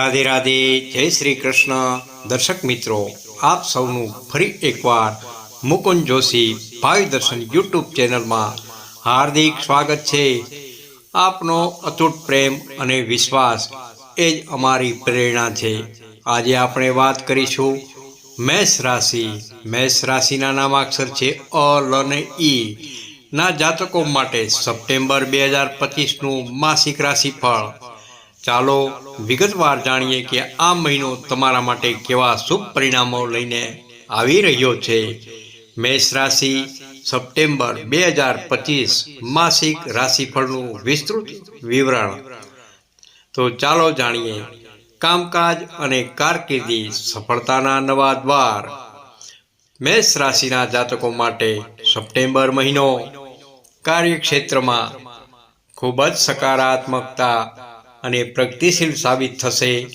રાધે રાધે, જય શ્રી કૃષ્ણ. દર્શક મિત્રો, આપ સૌનું ફરી એકવાર મુકુંદ જોશી ભાવિ દર્શન યુટ્યુબ ચેનલમાં હાર્દિક સ્વાગત છે. આપનો અતૂટ પ્રેમ અને વિશ્વાસ એ જ અમારી પ્રેરણા છે. આજે આપણે વાત કરીશું મેષ રાશિ. મેષ રાશિના નામાક્ષર છે અ, લ અને ઈ. ના જાતકો માટે સપ્ટેમ્બર બે હજાર પચીસનું માસિક રાશિફળ. ચાલો વિગતવાર જાણીએ કે આ મહિનો તમારા માટે કેવા શુભ પરિણામો લઈને આવી રહ્યો છે. મેષ રાશિ સપ્ટેમ્બર બે હજાર પચીસ માસિક રાશિફળનું વિસ્તૃત વિવરણ. તો ચાલો જાણીએ કામકાજ અને કારકિર્દી સફળતાના નવા દ્વાર. મેષ રાશિના જાતકો માટે સપ્ટેમ્બર મહિનો કાર્યક્ષેત્રમાં ખૂબ જ સકારાત્મકતા અને પ્રગતિશીલ સાબિત થશે.